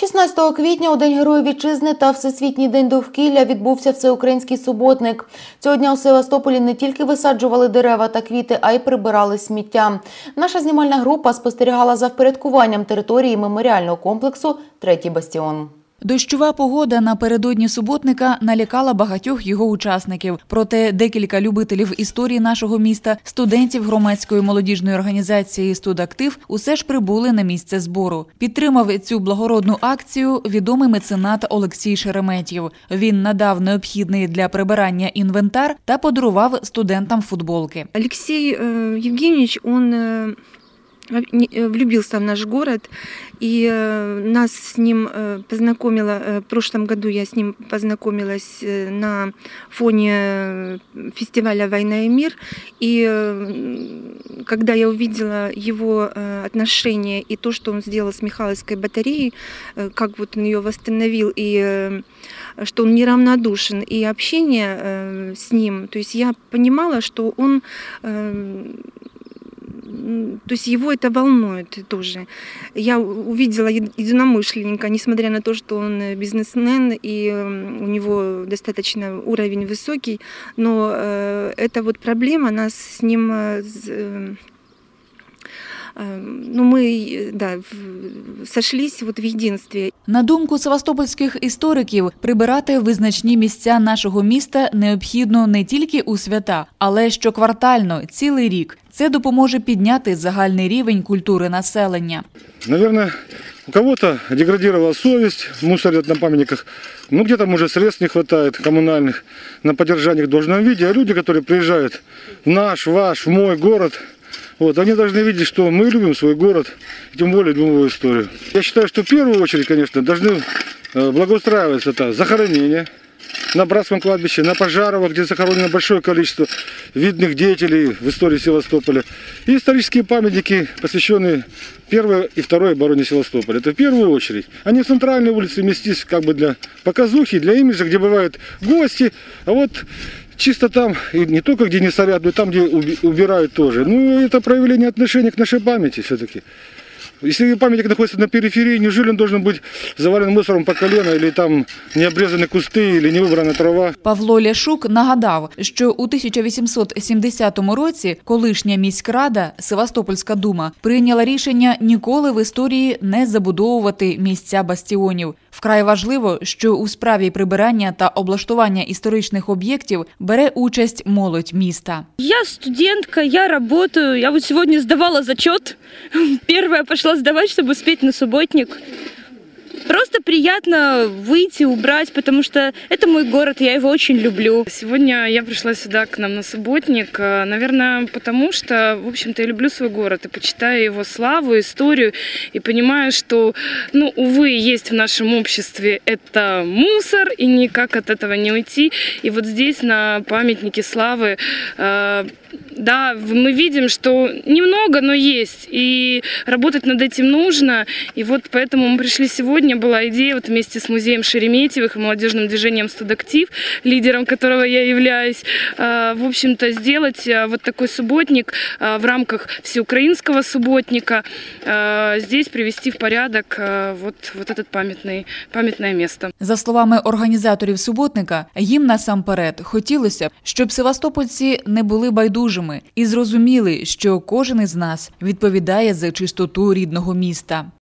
16 квітня у День Героїв Вітчизни та Всесвітній день довкілля відбувся всеукраїнський суботник. Цього дня у Севастополі не тільки висаджували дерева та квіти, а й прибирали сміття. Наша знімальна група спостерігала за впорядкуванням території меморіального комплексу Третій бастіон. Дощова погода напередодні суботника налякала багатьох його учасників. Проте декілька любителів історії нашого міста, студентів громадської молодіжної організації Студактив усе ж прибули на місце збору. Підтримав цю благородну акцію відомий меценат Олексій Шереметів. Він надав необхідний для прибирання інвентар та подарував студентам футболки. Алексей э, Евгеньевич, он э, не- э, влюбился в наш город, и э, нас с ним э, познакомила, э, в прошлом году я с ним познакомилась э, на фоне э, фестиваля «Война и мир», и э, когда я увидела его э, отношение и то, что он сделал с Михайловской батареей, э, как вот он ее восстановил, и э, что он неравнодушен, и общение э, с ним, то есть я понимала, что он э, то есть его это волнует тоже. Я увидела еди- единомышленника, несмотря на то, что он э, бизнесмен и у него достаточно уровень высокий, но э, эта вот проблема нас с ним э, ну, мы э, да, в- сошлись вот в единстве. На думку севастопольських істориків, прибирати визначні місця нашого міста необхідно не тільки у свята, але щоквартально, цілий рік. Це допоможе підняти загальний рівень культури населення. Наверное, у кого-то деградировала совесть, мусорят на памятниках. Ну, где-то, может, средств не хватает коммунальных на поддержание их в должном виде. А люди, которые приезжают в наш, ваш, в мой город, вот, они должны видеть, что мы любим свой город, тем более его историю. Я считаю, что в первую очередь, конечно, должны э, благоустраиваться это захоронения, на Братском кладбище, на Пожарово, где захоронено большое количество видных деятелей в истории Севастополя. И исторические памятники, посвященные первой и второй обороне Севастополя. Это в первую очередь. Они в центральной улице местись как бы для показухи, для имиджа, где бывают гости. А вот чисто там, и не только где не сорят, но и там, где уби- убирают тоже. Ну, это проявление отношения к нашей памяти все-таки. Если памятник находится на периферии, неужели он должен быть завален мусором по колено, или там не обрезаны кусты, или не выбрана трава? Павло Ляшук нагадав, що у 1870 році колишня міськрада Севастопольська дума прийняла рішення ніколи в історії не забудовувати місця бастіонів. Вкрай важливо, що у справі прибирання та облаштування історичних об'єктів бере участь молодь міста. Я студентка, я працюю, Я вот здавала зачет. Первая пішла здавати, щоб успіти на субботник. Просто приятно выйти, убрать, потому что это мой город, я его очень люблю. Сегодня я пришла сюда к нам на субботник, э, наверное, потому что, в общем-то, я люблю свой город и почитаю его славу, историю и понимаю, что, ну, увы, есть в нашем обществе это мусор и никак от этого не уйти. И вот здесь на памятнике славы э, да, мы видим, что немного, но есть. И работать над этим нужно. И вот поэтому мы пришли сегодня. Была идея вот вместе с музеем Шереметьевых и молодежным движением «Студактив», лидером которого я являюсь, э, в общем-то, сделать э, вот такой субботник э, в рамках всеукраинского субботника. э, Здесь привести в порядок э, вот, вот этот памятный, памятное место. За словами організаторів суботника, їм насамперед хотілося б, щоб севастопольці не були байдужими і зрозуміли, що кожен із нас відповідає за чистоту рідного міста.